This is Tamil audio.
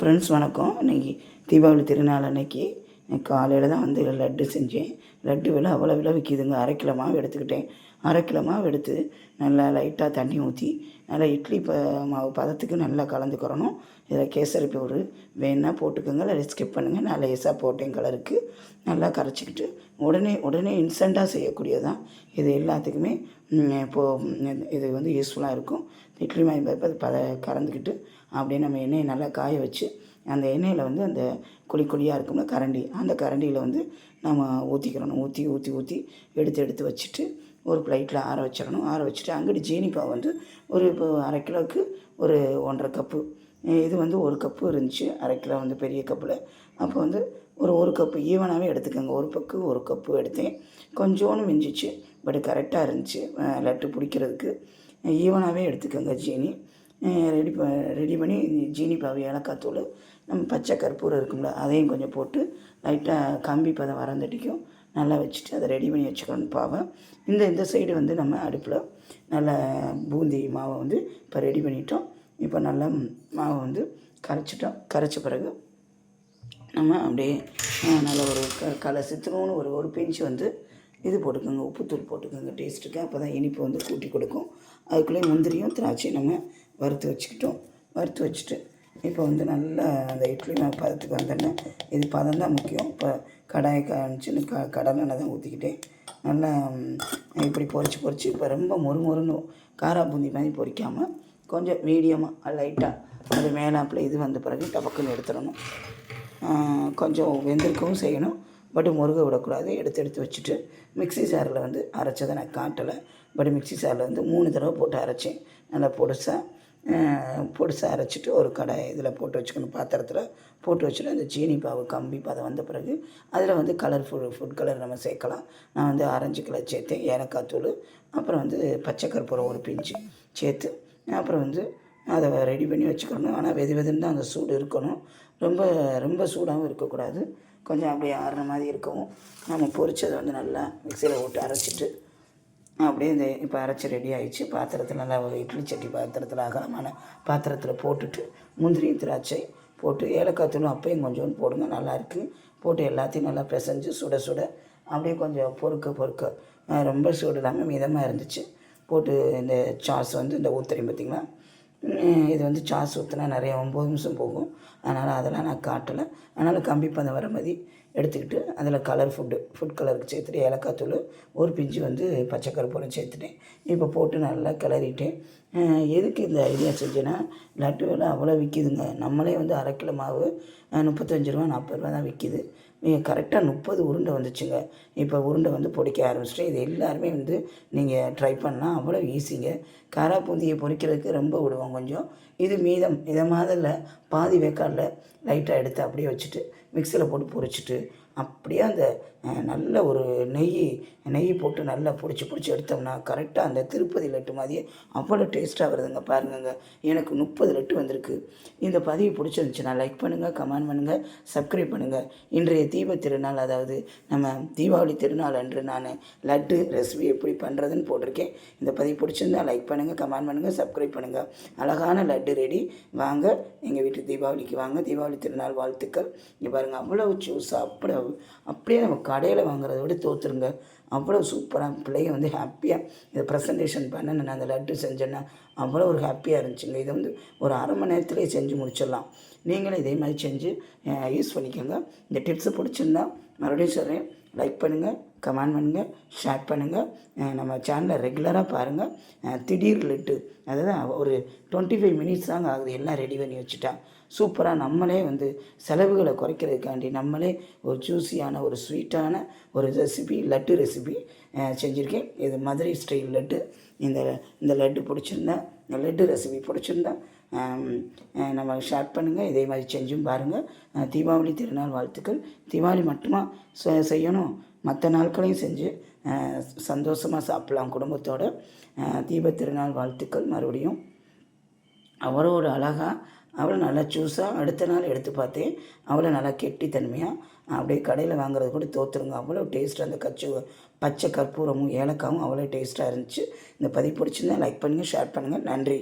ஃப்ரெண்ட்ஸ் வணக்கம். இன்னைக்கு தீபாவளி திருநாள் அன்னைக்கு காலையில் தான் வந்து லட்டு செஞ்சேன். லட்டு விலை அவ்வளோ விலை விற்கிதுங்க அரை கிலோ மாவு எடுத்துக்கிட்டேன். அரை கிலோ மாவு எடுத்து நல்லா லைட்டாக தண்ணி ஊற்றி நல்லா இட்லி ப மாவு பதத்துக்கு நல்லா கலந்துக்கிறணும் இதில் கேசரி பவுரு வேணால் போட்டுக்கோங்க. இல்லை ஸ்கிப் பண்ணுங்கள் நான் லேசாக போட்டேன் கலருக்கு நல்லா கரைச்சிக்கிட்டு உடனே உடனே இன்ஸ்டண்ட்டாக செய்யக்கூடியது தான் இது எல்லாத்துக்குமே இப்போது இது வந்து யூஸ்ஃபுல்லாக இருக்கும். இட்லி மாவு பத கலந்துக்கிட்டு அப்படியே நம்ம எண்ணெயை நல்லா காய வச்சு அந்த எண்ணெயில் வந்து அந்த குழி குழியாக இருக்கும்ல கரண்டி அந்த கரண்டியில் வந்து நம்ம ஊற்றிக்கிறணும் ஊற்றி ஊற்றி ஊற்றி எடுத்து எடுத்து வச்சுட்டு ஒரு பிளேட்டில் ஆற வச்சிடணும். ஆற வச்சுட்டு அங்கிட்டு ஜீனிப்பாவு வந்து ஒரு இப்போ அரை கிலோவுக்கு ஒரு ஒன்றரை கப்பு. இது வந்து ஒரு கப்பு இருந்துச்சு. அரை கிலோ வந்து பெரிய கப்பில். அப்போ வந்து ஒரு ஒரு கப்பு ஈவனாகவே எடுத்துக்கோங்க. ஒரு பக்கு ஒரு கப்பு எடுத்தேன். கொஞ்சோன்னு மிஞ்சிச்சு. பட் கரெக்டாக இருந்துச்சு. லட்டு பிடிக்கிறதுக்கு. ஈவனாகவே எடுத்துக்கோங்க ஜீனி. ரெடி ப ரெடி பண்ணி ஜீனி பாவை ஏலக்காய் தூள் நம்ம பச்சை கற்பூரம் இருக்கும்ல அதையும் கொஞ்சம் போட்டு லைட்டாக கம்பி பதம் வரந்தட்டிக்கும் நல்லா வச்சுட்டு அதை ரெடி பண்ணி வச்சுக்கணும் பாவை இந்த இந்த சைடு வந்து நம்ம அடுப்பில் நல்லா பூந்தி மாவை வந்து இப்போ ரெடி பண்ணிட்டோம். இப்போ நல்லா மாவை வந்து கரைச்சிட்டோம். கரைச்ச பிறகு நம்ம அப்படியே நல்ல ஒரு க கலை சித்தணும்னு ஒரு ஒரு பிஞ்சு வந்து இது போட்டுக்கோங்க. உப்புத்தூள் போட்டுக்கோங்க டேஸ்ட்டுக்கு அப்போ தான் இனிப்பு வந்து கூட்டி கொடுக்கும். அதுக்குள்ளேயே முந்திரியும் திராட்சையும் நம்ம வறுத்து வச்சுக்கிட்டோம். வறுத்து வச்சுட்டு இப்போ வந்து நல்லா அந்த இட்லி மாவு பதத்துக்கு வந்தோடனே இது பதம் தான் முக்கியம். இப்போ கடாயை காமிச்சுன்னு க கடலை தான் ஊற்றிக்கிட்டேன் நல்லா இப்படி பொறிச்சு பொரிச்சு இப்போ ரொம்ப மொறு மொறுன்னு காரா பூந்தி மாதிரி பொரிக்காமல் கொஞ்சம் மீடியமாக லைட்டாக அது மேலாப்பில் இது வந்த பிறகு டபக்குன்னு எடுத்துடணும். கொஞ்சம் வெந்திருக்கவும் செய்யணும். பட் முருக விடக்கூடாது. எடுத்து எடுத்து வச்சுட்டு மிக்ஸி சாரில் வந்து அரைச்சதை நான் காட்டலை. பட் மிக்ஸி சாரில் வந்து மூணு தடவை போட்டு அரைச்சேன். நல்லா பொடிசாக பொடிசை அரைச்சிட்டு ஒரு கடை இதில் போட்டு வச்சுக்கணும். பாத்திரத்தில் போட்டு வச்சுட்டு அந்த சீனி பாவு கம்பி பதம் வந்த பிறகு அதில் வந்து கலர்ஃபுல் ஃபுட் ஃபுட் கலர் நம்ம சேர்க்கலாம். நான் வந்து ஆரஞ்சு கலர் சேர்த்தேன் ஏலக்காய் தூள் அப்புறம் வந்து பச்சை கற்பூரம் ஒரு பிஞ்சு சேர்த்து அப்புறம் வந்து அதை ரெடி பண்ணி வச்சுக்கணும். ஆனால் வெது வெதுன்னு தான் அந்த சூடு இருக்கணும். ரொம்ப ரொம்ப சூடாகவும் இருக்கக்கூடாது. கொஞ்சம் அப்படியே ஆறுன மாதிரி இருக்கவும். நம்ம பொரிச்சதை வந்து நல்லா மிக்சியில் போட்டு அரைச்சிட்டு அப்படியே இந்த இப்போ அரைச்சி ரெடி ஆகிடுச்சு பாத்திரத்தில் நல்லா ஒரு இட்லி சட்டி பாத்திரத்தில் அகலமான பாத்திரத்தில் போட்டுட்டு முந்திரி திராட்சை போட்டு ஏலக்காய் தூளும் அப்பையும் கொஞ்சோண்டு போடுங்க நல்லாயிருக்கு போட்டு எல்லாத்தையும் நல்லா பிசைஞ்சு சுட சுட அப்படியே கொஞ்சம் பொறுக்க பொறுக்க ரொம்ப சூடு இல்லாமல் மிதமாக இருந்துச்சு. போட்டு இந்த சாஸ் வந்து இந்த ஊத்துறேன் பார்த்திங்களா இது வந்து சாஸ் ஊற்றினா நிறைய ஒம்பது நிமிஷம் போகும். அதனால் அதெல்லாம் நான் காட்டலை. அதனால் கம்பி பதம் வர மாதிரி எடுத்துக்கிட்டு அதில் கலர் ஃபுட்டு ஃபுட் கலருக்கு சேர்த்துட்டு ஏலக்காய் தூள் ஒரு பிஞ்சு வந்து பச்சை கருப்பூரம் சேர்த்துட்டேன் இப்போ போட்டு நல்லா கிளறிட்டேன் எதுக்கு இந்த ஐடியா செஞ்சேன்னா லட்டு விலை அவ்வளோ விற்கிதுங்க நம்மளே வந்து அரை கிலோ மாவு முப்பத்தஞ்சு ரூபா நாற்பது ரூபா தான் விற்கிது கரெக்டாக முப்பது உருண்டை வந்துச்சுங்க. இப்போ உருண்டை வந்து பொடிக்க ஆரம்பிச்சிட்டேன் இது எல்லாருமே வந்து நீங்கள் ட்ரை பண்ணால் அவ்வளோ ஈஸிங்க காராப்பூந்தியை பொறிக்கிறதுக்கு பொரிக்கிறதுக்கு ரொம்ப விடுவோம் கொஞ்சம். இது மீதம் இதை மாதிரில பாதி வேக்காடில் லைட்டாக எடுத்து அப்படியே வச்சுட்டு மிக்சியில் போட்டு பொரிச்சிட்டு அப்படியே அந்த நல்ல ஒரு நெய் நெய் போட்டு நல்லா பிடிச்சி பிடிச்சி எடுத்தோம்னா கரெக்டாக அந்த திருப்பதி லட்டு மாதிரியே அவ்வளோ டேஸ்ட்டாக வருதுங்க. பாருங்கங்க. எனக்கு முப்பது லட்டு வந்திருக்கு. இந்த பதிவு பிடிச்சிருந்துச்சுன்னா லைக் பண்ணுங்கள் கமெண்ட் பண்ணுங்கள் சப்ஸ்கிரைப் பண்ணுங்கள் இன்றைய தீப திருநாள் அதாவது நம்ம தீபாவளி திருநாள் அன்று நான் லட்டு ரெசிபி எப்படி பண்ணுறதுன்னு போட்டிருக்கேன். இந்த பதிவு பிடிச்சிருந்தா லைக் பண்ணுங்கள் கமெண்ட் பண்ணுங்கள் சப்ஸ்கிரைப் பண்ணுங்கள் அழகான லட்டு ரெடி வாங்க எங்கள் வீட்டு தீபாவளிக்கு வாங்க. தீபாவளி திருநாள் வாழ்த்துக்கள். இங்கே பாருங்கள் அவ்வளோ ஜூஸ் அப்படி அப்படியே நம்ம கடையில் வாங்குறத விட தோற்றுருங்க அவ்வளோ சூப்பராக பிள்ளைங்க வந்து ஹாப்பியாக இதை ப்ரெசன்டேஷன் பண்ண நான் அந்த லட்டு செஞ்சேன்னா அவ்வளோ ஒரு ஹாப்பியாக இருந்துச்சுங்க. இதை வந்து ஒரு அரை மணி நேரத்துலேயே செஞ்சு முடிச்சிடலாம். நீங்களும் இதே மாதிரி செஞ்சு யூஸ் பண்ணிக்கோங்க. இந்த டிப்ஸை பிடிச்சிருந்தா மறுபடியும் சொல்கிறேன் லைக் பண்ணுங்கள் கமெண்ட் பண்ணுங்கள் ஷேர் பண்ணுங்கள் நம்ம சேனலை ரெகுலராக பாருங்கள் திடீர் லிட்டு அதாவது ஒரு டுவெண்ட்டி ஃபைவ் மினிட்ஸ் தாங்க ஆகுது. எல்லாம் ரெடி பண்ணி வச்சுட்டா. சூப்பராக நம்மளே வந்து செலவுகளை குறைக்கிறதுக்காண்டி நம்மளே ஒரு ஜூஸியான ஒரு ஸ்வீட்டான ஒரு ரெசிபி லட்டு ரெசிபி செஞ்சுருக்கேன். இது மதுரை ஸ்டைல் லட்டு. இந்த இந்த லட்டு பிடிச்சிருந்தா இந்த லட்டு ரெசிபி பிடிச்சிருந்தா நம்ம ஷேர் பண்ணுங்கள் இதே மாதிரி செஞ்சும் பாருங்கள் தீபாவளி திருநாள் வாழ்த்துக்கள். தீபாவளி மட்டுமா செ- செய்யணும்? மற்ற நாட்களையும் செஞ்சு சந்தோஷமாக சாப்பிட்லாம் குடும்பத்தோட. தீப திருநாள் வாழ்த்துக்கள். மறுபடியும் அவ்வளோ ஒரு அழகாக அவ்வளோ நல்லா சூஸாக அடுத்த நாள் எடுத்து பார்த்தேன். அவ்வளோ நல்லா கெட்டித்தன்மையாக அப்படியே கடையில் வாங்குறது கூட தோற்றுருங்க அவ்வளோ டேஸ்ட் அந்த கச்சு பச்சை கற்பூரமும் ஏலக்காவும் அவ்வளோ டேஸ்ட்டாக இருந்துச்சு. இந்த பதிவு பிடிச்சிருந்தா லைக் பண்ணுங்கள் ஷேர் பண்ணுங்கள் நன்றி.